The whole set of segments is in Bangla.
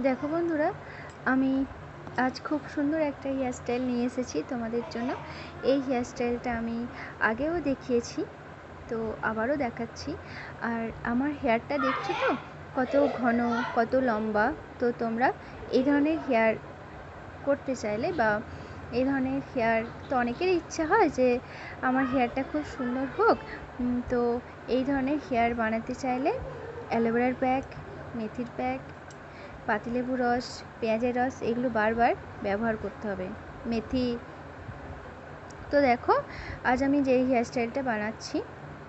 দেখো বন্ধুরা, আমি আজ খুব সুন্দর একটা হেয়ার স্টাইল নিয়ে এসেছি তোমাদের জন্য। এই হেয়ার স্টাইলটা আমি আগেও দেখিয়েছি, তো আবারও দেখাচ্ছি। আর আমার হেয়ারটা দেখছ তো? কত ঘন, কত লম্বা। তো তোমরা এই ধরনের হেয়ার করতে চাইলে বা এই ধরনের হেয়ার তো অনেকের ইচ্ছা হয় যে আমার হেয়ারটা খুব সুন্দর হোক। তো এই ধরনের হেয়ার বানাতে চাইলে অ্যালোভেরার প্যাক মেথির প্যাক পাতিলেবু রস, পেঁয়াজের রস, এগুলো বারবার ব্যবহার করতে হবে। মেথি। তো দেখো, আজ আমি যেই হেয়ার স্টাইলটা বানাচ্ছি,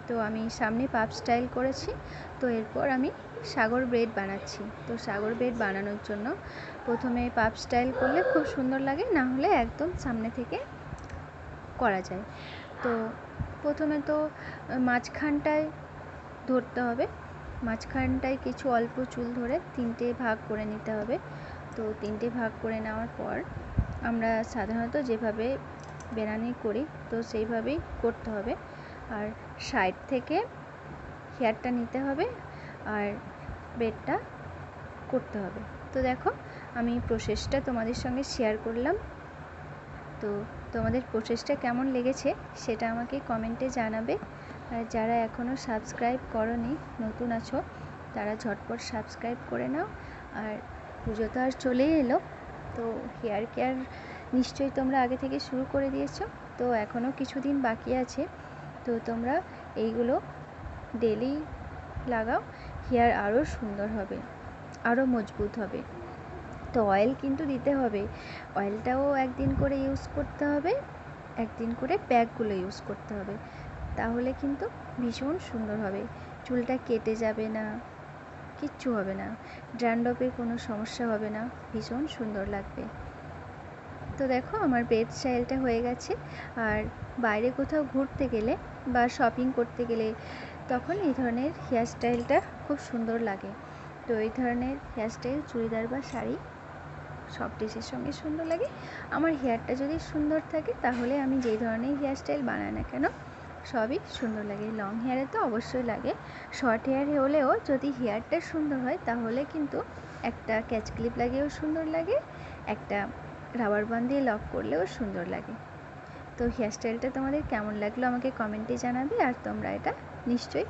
তো আমি সামনে পাপ স্টাইল করেছি, তো এরপর আমি সাগর ব্রেড বানাচ্ছি। তো সাগর ব্রেড বানানোর জন্য প্রথমে পাপ স্টাইল করলে খুব সুন্দর লাগে, না হলে একদম সামনে থেকে করা যায়। তো প্রথমে তো মাঝখানটায় ধরতে হবে। মাঝখানটায় কিছু অল্প চুল ধরে তিনটে ভাগ করে নিতে হবে। তো তিনটে ভাগ করে নেওয়ার পর আমরা সাধারণত যেভাবে বেরানি করি, তো সেইভাবেই করতে হবে। আর সাইড থেকে হেয়ারটা নিতে হবে আর বেডটা করতে হবে। তো দেখো, আমি প্রসেসটা তোমাদের সঙ্গে শেয়ার করলাম। তো তোমাদের প্রসেসটা কেমন লেগেছে সেটা আমাকে কমেন্টে জানাবে। আর যারা এখনও সাবস্ক্রাইব করনি, নতুন আছো, তারা ঝটপট সাবস্ক্রাইব করে নাও। আর পুজো তো আর চলেই এলো, তো হেয়ার কেয়ার নিশ্চয়ই তোমরা আগে থেকে শুরু করে দিয়েছ, তো এখনও কিছুদিন বাকি আছে, তো তোমরা এইগুলো ডেলি লাগাও, হেয়ার আরও সুন্দর হবে আরও মজবুত হবে। তো অয়েল কিন্তু দিতে হবে অয়েলটাও একদিন করে ইউজ করতে হবে, একদিন করে প্যাকগুলো ইউজ করতে হবে। তাহলে কিন্তু ভীষণ সুন্দর হবে। চুলটা কেটে যাবে না, কিচ্ছু হবে না। ড্র্যান্ডপের কোনো সমস্যা হবে না, ভীষণ সুন্দর লাগবে। তো দেখো আমার বেড স্টাইলটা হয়ে গেছে। আর বাইরে কোথাও ঘুরতে গেলে বা শপিং করতে গেলে তখন এই ধরনের হেয়ার স্টাইলটা খুব সুন্দর লাগে। তো এই ধরনের হেয়ার স্টাইল চুড়িদার বা শাড়ি সব ড্রেসের সঙ্গে সুন্দর লাগে। আমার হেয়ারটা যদি সুন্দর থাকে তাহলে আমি যেই ধরনের হেয়ার স্টাইল বানাই না কেন সবই সুন্দর লাগে। লং হেয়ারে তো অবশ্যই লাগে। শর্ট হেয়ার হলেও যদি হেয়ারটা সুন্দর হয়, তাহলে কিন্তু একটা ক্যাচ ক্লিপ লাগিয়েও সুন্দর লাগে, একটা রাবার বান দিয়ে লক করলেও সুন্দর লাগে। তো হেয়ার স্টাইলটা তোমাদের কেমন লাগল আমাকে কমেন্টে জানাবে, আর তোমরা এটা নিশ্চয়ই